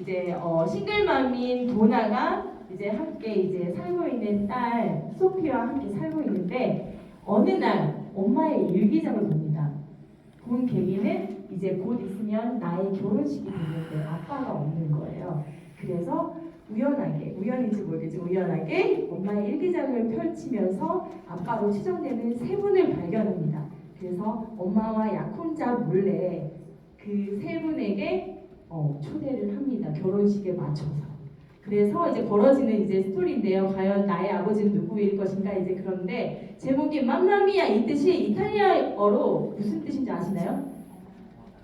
이제 어, 싱글맘인 도나가 이제 함께 이제 살고 있는 딸 소피와 함께 살고 있는데 어느 날 엄마의 일기장을 봅니다. 본 계기는 이제 곧 있으면 나의 결혼식이 되는데 아빠가 없는 거예요. 그래서 우연하게 우연인지 모르겠지 우연하게 엄마의 일기장을 펼치면서 아빠로 추정되는 세 분을 발견합니다. 그래서 엄마와 약혼자 몰래 그 세 분에게 어, 초대를 합니다. 결혼식에 맞춰서. 그래서 이제 벌어지는 이제 스토리인데요. 과연 나의 아버지는 누구일 것인가 이제 그런데 제목이 맘마미아 이 뜻이 이탈리아어로 무슨 뜻인지 아시나요?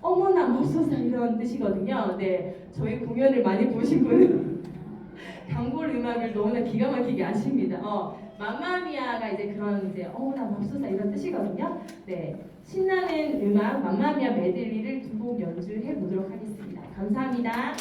어머나 맙소사 이런 뜻이거든요. 네, 저희 공연을 많이 보신 분은 단골 음악을 너무나 기가 막히게 아십니다. 어, 맘마미아가 이제 그런 이제 어머나 맙소사 이런 뜻이거든요. 네, 신나는 음악 맘마미아 메들리를 두 곡 연주해 보도록 하겠습니다. 감사합니다.